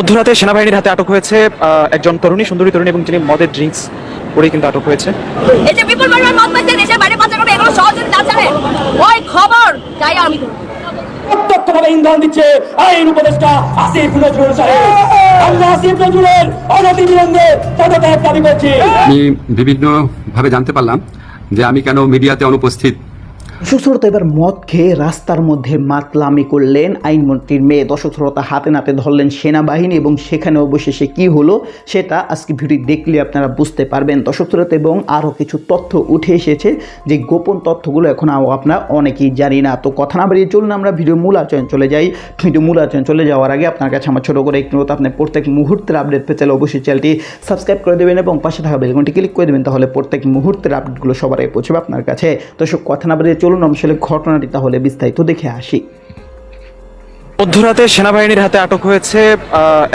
মধ্যরাতে সেনাবাহিনীর হাতে আটক হয়েছে আহ, একজন তরুণী সুন্দরী তরুণী এবং যিনি মদের ড্রিঙ্কস করে কিন্তু আটক হয়েছে। এই যে বিপুল পরিমাণ মদ পাইছে দেশের বাইরে পাচার করবে এগুলো সহজে না জানে। ওই খবর চাই আমি করব। প্রত্যক্ষভাবে ইন্ধন দিচ্ছে আইন উপদেষ্টা আসিফ নজরুল সাহেব। আমরা আসিফ নজরুলের অনতিবিলম্বে পদত্যাগ দাবি করছি। আমি বিভিন্নভাবে জানতে পারলাম যে আমি কেন মিডিয়াতে অনুপস্থিত দর্শক শ্রোতা এবার মদ খেয়ে রাস্তার মধ্যে মাতলামি করলেন আইনমন্ত্রীর মেয়ে। দর্শক শ্রোতা হাতে নাতে ধরলেন সেনাবাহিনী এবং সেখানে অবশেষে কি হলো সেটা আজকে ভিডিও দেখলে আপনারা বুঝতে পারবেন। দর্শক শ্রোতা এবং আরও কিছু তথ্য উঠে এসেছে যে গোপন তথ্যগুলো এখন আপনারা অনেকেই জানি না। তো কথা না বাড়িয়ে চলুন আমরা ভিডিও মূল আচরণ চলে যাই। ভিডিও মূল আচরণ চলে যাওয়ার আগে আপনার কাছে আমার ছোটো করে একটু অনুরোধ, আপনি প্রত্যেক মুহূর্তের আপডেট পেতে চাইলে অবশ্যই চ্যানেলটি সাবস্ক্রাইব করে দেবেন এবং পাশে থাকা বেলকনটি ক্লিক করে দেবেন, তাহলে প্রত্যেক মুহূর্তের আপডেটগুলো সবার পৌঁছবে আপনার কাছে। দর্শক, কথা না বাড়িয়ে আসলে ঘটনাটি তাহলে বিস্তারিত দেখে আসি। মধ্যরাতে সেনাবাহিনীর হাতে আটক হয়েছে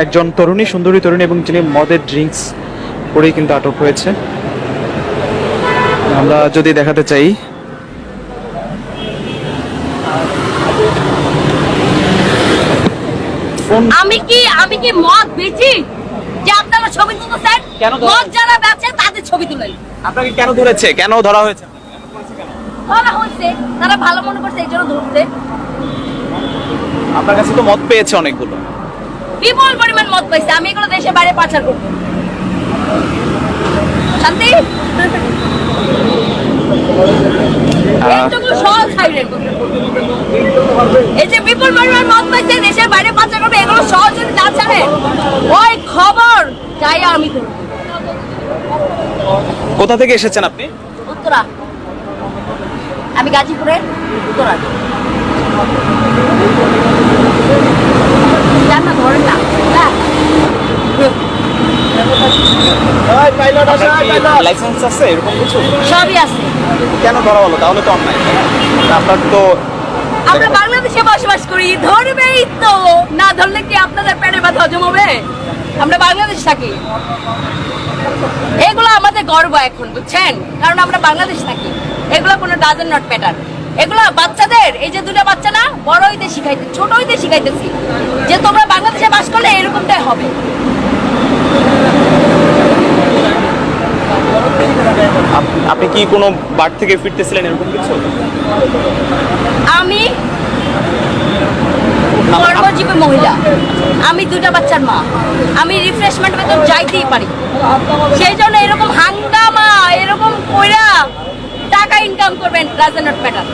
একজন তরুণী সুন্দরী তরুণী এবং যিনি মদের ড্রিঙ্কস করেই কিন্তু আটক হয়েছে। আমরা যদি দেখাতে চাই। আমি কি আমি কি মদ বেচি? যে আপনারা ছবি তুলতেছেন? কেন মদ যারা বেচে তাদের ছবি তুলেন। আপনাকে কেন ধরেছে? কেন ধরা হয়েছে? ধরা হয়েছে তারা ভালো মনে করছে এই জন্য ধরছে। আপনার কাছে তো মদ পেয়েছে অনেকগুলো। বিপুল পরিমাণ মদ পাইছে আমি এগুলো দেশে বাইরে পাচার করব। শান্তি? এই যে বিপুল পরিমাণ মদ পাইছে দেশের বাইরে পাচার করবে এগুলো সহজে না জানে ওই খবর চাই আমি করব কোথা থেকে এসেছেন আপনি? উত্তরা। আমি গাজীপুরের উত্তরা না ধরেন না। লাইসেন্স আছে এরকম কিছু? সবই আছে। কেন ধরা হলো? তাহলে তো অন্যায় আপনার তো আমরা বাংলাদেশে বসবাস করি ধরবেই তো। না ধরলে কি আপনাদের পেটে ব্যথা হজম হবে? আমরা বাংলাদেশ থাকি। এগুলো আমাদের গর্ব এখন বুঝছেন? কারণ আমরা বাংলাদেশ থাকি। এগুলো কোনো ডাজন নট প্যাটার্ন এগুলো বাচ্চাদের এই যে দুটো বাচ্চা না বড় হইতে শিখাইতে ছোট হইতে শিখাইতেছি। যে তোমরা বাংলাদেশে বাস করলে এরকমটাই হবে। আপনি কি কোনো বার থেকে ফিরতেছিলেন এরকম কিছু? আমি কর্মজীবী মহিলা। আমি দুটা বাচ্চার মা। আমি রিফ্রেশমেন্ট বেতন যাইতেই পারি। সেই জন্য এরকম হাঙ্গামা এরকম কইরা টাকা ইনকাম করবেন নট ম্যাটার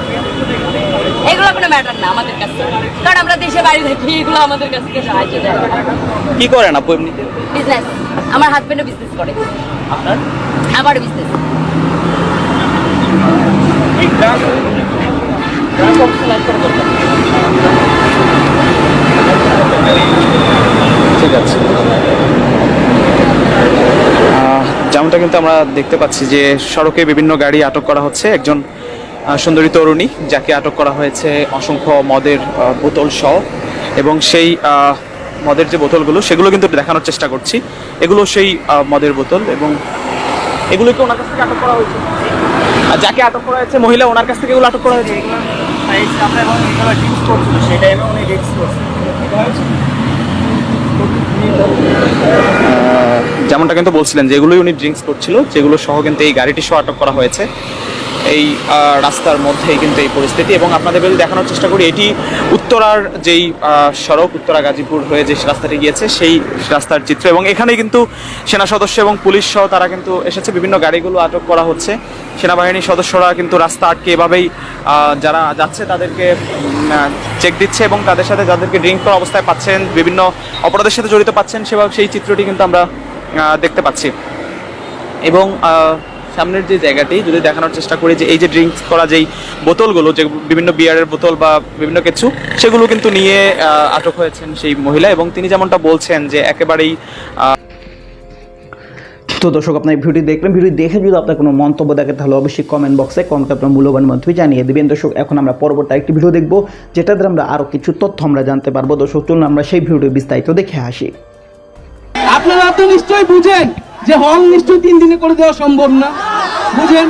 এগুলো কোনো ম্যাটার না আমাদের কাছে। কারণ আমরা দেশে বাইরে থাকি এগুলো আমাদের কাছে সাহায্য দেয়। কি করেন আপু এমনি বিজনেস আমার হাজবেন্ডও বিজনেস করে। আপনার? আমারও বিজনেস আছে আহ, যেমনটা কিন্তু আমরা দেখতে পাচ্ছি যে সড়কে বিভিন্ন গাড়ি আটক করা হচ্ছে। একজন সুন্দরী তরুণী যাকে আটক করা হয়েছে অসংখ্য মদের বোতল সহ এবং সেই মদের যে বোতলগুলো সেগুলো কিন্তু দেখানোর চেষ্টা করছি। এগুলো সেই মদের বোতল এবং এগুলোকে ওনার কাছ থেকে আটক করা হয়েছে। আর যাকে আটক করা হয়েছে মহিলা ওনার কাছ থেকে এগুলো আটক করা হয়েছে। আহ, যেমনটা কিন্তু বলছিলেন যে এগুলোই উনি ড্রিঙ্কস করছিল, যেগুলো সহ কিন্তু এই গাড়িটি সহ আটক করা হয়েছে। এই রাস্তার মধ্যেই কিন্তু এই পরিস্থিতি এবং আপনাদের যদি দেখানোর চেষ্টা করি, এটি উত্তরার যেই সড়ক, উত্তরা গাজীপুর হয়ে যে রাস্তাটি গিয়েছে, সেই রাস্তার চিত্র এবং এখানে কিন্তু সেনা সদস্য এবং পুলিশ সহ তারা কিন্তু এসেছে, বিভিন্ন গাড়িগুলো আটক করা হচ্ছে। সেনাবাহিনীর সদস্যরা কিন্তু রাস্তা আটকে এভাবেই যারা যাচ্ছে তাদেরকে চেক দিচ্ছে এবং তাদের সাথে যাদেরকে ড্রিঙ্ক করা অবস্থায় পাচ্ছেন, বিভিন্ন অপরাধের সাথে জড়িত পাচ্ছেন, সেভাবে সেই চিত্রটি কিন্তু আমরা দেখতে পাচ্ছি। এবং সামনের যে জায়গাটি, যদি দেখানোর চেষ্টা করি যে এই যে ড্রিঙ্কস করা যেই বোতলগুলো, যে বিভিন্ন বিয়ারের বোতল বা বিভিন্ন কিছু, সেগুলো কিন্তু নিয়ে আটক হয়েছেন সেই মহিলা এবং তিনি যেমনটা বলছেন যে একেবারেই তো দর্শক, আপনার ভিডিও দেখলেন। ভিডিও দেখে যদি আপনার কোনো মন্তব্য দেখে তাহলে অবশ্যই কমেন্ট বক্সে কমেন্ট আপনার মূল্যবান মন্তব্য জানিয়ে দেবেন। দর্শক, এখন আমরা পরবর্তী একটি ভিডিও দেখব যেটাতে আমরা আরও কিছু তথ্য আমরা জানতে পারব। দর্শক, চলুন আমরা সেই ভিডিও বিস্তারিত দেখে আসি। আপনারা তো নিশ্চয়ই বুঝেন যে হল নিশ্চয়ই তিন দিনে করে দেওয়া সম্ভব না। বুঝেন?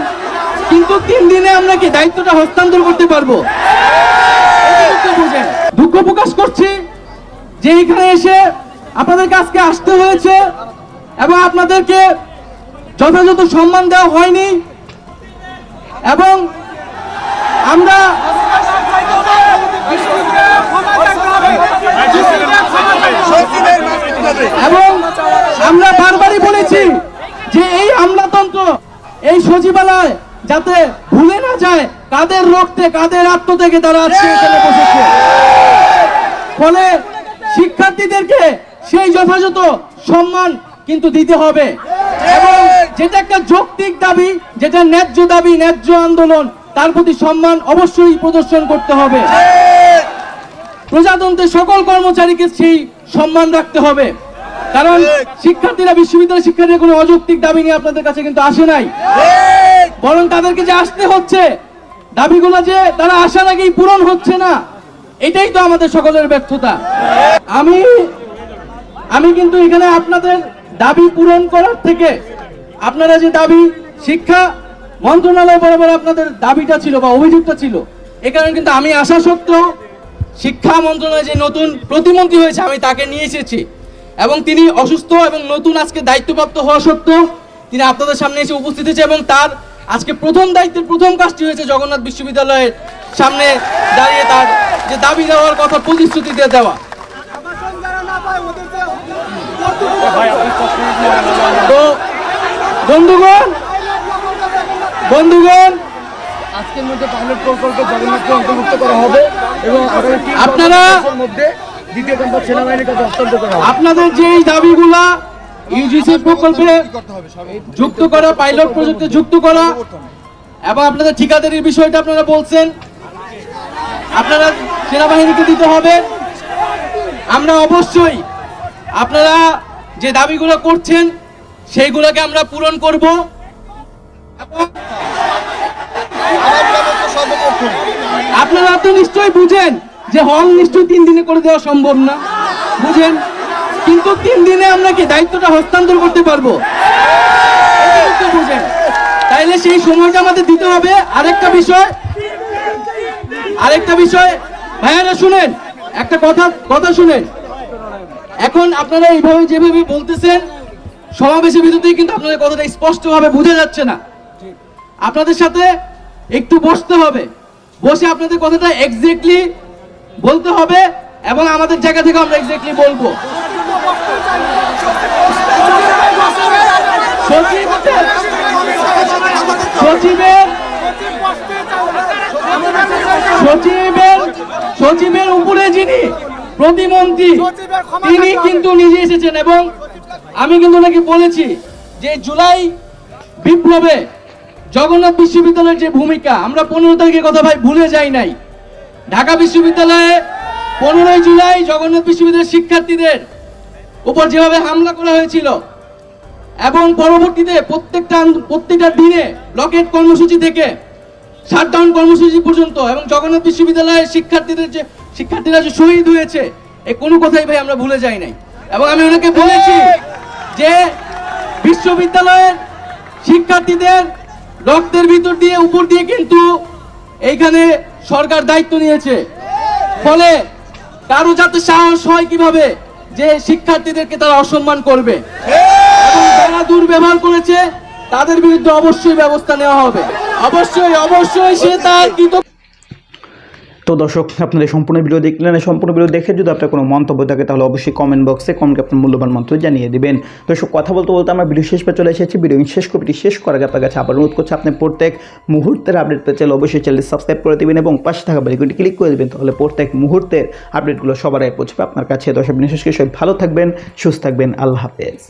কিন্তু তিন দিনে আমরা কি দায়িত্বটা হস্তান্তর করতে পারব? বুঝেন। দুঃখ প্রকাশ করছি যে এখানে এসে আপনাদের আজকে আসতে হয়েছে এবং আপনাদেরকে যথাযথ সম্মান দেওয়া হয়নি এবং আমরা যাতে ভুলে না যায় কাদের রক্তে কাদের আত্ম থেকে তারা আজকে এখানে বসেছে। ফলে শিক্ষার্থীদেরকে সেই যথাযথ সম্মান কিন্তু দিতে হবে। এবং যেটা একটা যৌক্তিক দাবি যেটা ন্যায্য দাবি ন্যায্য আন্দোলন তার প্রতি সম্মান অবশ্যই প্রদর্শন করতে হবে। প্রজাতন্ত্রের সকল কর্মচারীকে সেই সম্মান রাখতে হবে। কারণ শিক্ষার্থীরা বিশ্ববিদ্যালয় শিক্ষার্থীরা কোনো অযৌক্তিক দাবি নিয়ে আপনাদের কাছে কিন্তু আসে নাই। বরং তাদেরকে যে আসতে হচ্ছে, দাবিগুলো যে তারা আসার আগেই পূরণ হচ্ছে না, এটাই তো আমাদের সকলের ব্যর্থতা। আমি আমি কিন্তু এখানে আপনাদের দাবি পূরণ করার থেকে, আপনারা যে দাবি শিক্ষা মন্ত্রণালয় বরাবর আপনাদের দাবিটা ছিল বা অভিযোগটা ছিল, এ কারণে কিন্তু আমি আসা সত্ত্বেও শিক্ষা মন্ত্রণালয়ে যে নতুন প্রতিমন্ত্রী হয়েছে, আমি তাকে নিয়ে এসেছি। এবং তিনি অসুস্থ এবং নতুন আজকে দায়িত্বপ্রাপ্ত হওয়া সত্ত্বেও তিনি আপনাদের সামনে এসে উপস্থিত হয়েছে এবং তার আজকে প্রথম দায়িত্বের প্রথম কাজটি হয়েছে জগন্নাথ বিশ্ববিদ্যালয়ের সামনে দাঁড়িয়ে তার যে দাবি দেওয়ার কথা প্রতিশ্রুতি দিয়ে দেওয়া। তো বন্ধুগণ বন্ধুগণ আজকের মধ্যে পাইলট প্রকল্পে জগন্নাথকে অন্তর্ভুক্ত করা হবে এবং আপনারা মধ্যে দ্বিতীয় ক্যাম্পাস সেনাবাহিনীর কাছে হস্তান্তর করা হবে। আপনাদের যে এই দাবিগুলা ইউজিসি প্রকল্পে যুক্ত করা পাইলট প্রজেক্টে যুক্ত করা। এবং আপনাদের ঠিকাদারির বিষয়টা আপনারা বলছেন। আপনারা সেনাবাহিনীকে দিতে হবে। আমরা অবশ্যই আপনারা যে দাবিগুলো করছেন সেইগুলোকে আমরা পূরণ করব। আপনারা তো নিশ্চয়ই বুঝেন যে হল নিশ্চয়ই তিন দিনে করে দেওয়া সম্ভব না। বুঝেন? কিন্তু তিন দিনে আমরা কি দায়িত্বটা হস্তান্তর করতে পারব? তাইলে সেই সময়টা আমাদের দিতে হবে। আরেকটা বিষয় আরেকটা বিষয়। ভাইয়ারা শুনেন, একটা কথা কথা শুনেন। এখন আপনারা এইভাবে যেভাবে বলতেছেন, সমাবেশের ভিতরেই কিন্তু আপনাদের কথাটা স্পষ্টভাবে বোঝা যাচ্ছে না। আপনাদের সাথে একটু বসতে হবে। বসে আপনাদের কথাটা এক্স্যাক্টলি বলতে হবে এবং আমাদের জায়গা থেকে আমরা এক্স্যাক্টলি বলব। সচিবের সচিবের সচিবের উপরে যিনি প্রতিমন্ত্রী, তিনি কিন্তু নিজে এসেছেন এবং আমি কিন্তু ওনাকে বলেছি যে জুলাই বিপ্লবে জগন্নাথ বিশ্ববিদ্যালয়ের যে ভূমিকা, আমরা পনেরো তারিখের কথা ভাই ভুলে যাই নাই। ঢাকা বিশ্ববিদ্যালয়ে পনেরোই জুলাই জগন্নাথ বিশ্ববিদ্যালয়ের শিক্ষার্থীদের উপর যেভাবে হামলা করা হয়েছিল, এবং পরবর্তীতে প্রত্যেকটা প্রত্যেকটা দিনে ব্লকেট কর্মসূচি থেকে শাটডাউন কর্মসূচি পর্যন্ত এবং জগন্নাথ বিশ্ববিদ্যালয়ের শিক্ষার্থীদের যে শিক্ষার্থীরা যে শহীদ হয়েছে, এ কোনো কথাই ভাই আমরা ভুলে যাই নাই। এবং আমি ওনাকে বলেছি যে বিশ্ববিদ্যালয়ের শিক্ষার্থীদের রক্তের ভিতর দিয়ে, উপর দিয়ে কিন্তু এইখানে সরকার দায়িত্ব নিয়েছে। ফলে কারও যাতে সাহস হয় কীভাবে যে শিক্ষার্থীদেরকে তারা অসম্মান করবে যারা দুর্ব্যবহার করেছে, তাদের বিরুদ্ধে অবশ্যই ব্যবস্থা নেওয়া হবে। অবশ্যই অবশ্যই সে তার কৃত তো দর্শক, আপনাদের সম্পূর্ণ ভিডিও দেখলেন সম্পূর্ণ ভিডিও দেখে যদি আপনার কোনো মন্তব্য থাকে, তাহলে অবশ্যই কমেন্ট বক্সে কমেন্টে আপনার মূল্যবান মন্তব্য জানিয়ে দিবেন। দর্শক, কথা বলতে বলতে আমরা ভিডিও শেষ পে চলে এসেছি। ভিডিও শেষ কপিটি শেষ করার আগে আপনার কাছে আবার অনুরোধ করছি, আপনি প্রত্যেক মুহূর্তের আপডেট পেতে চাইলে অবশ্যই চ্যানেল সাবস্ক্রাইব করে দেবেন এবং পাশে থাকা বেলগুটি ক্লিক করে দেবেন, তাহলে প্রত্যেক মুহূর্তের আপডেটগুলো সবার আগে পৌঁছবে আপনার কাছে। দর্শক বিশেষ করে সবাই ভালো থাকবেন, সুস্থ থাকবেন, আল্লাহ হাফেজ।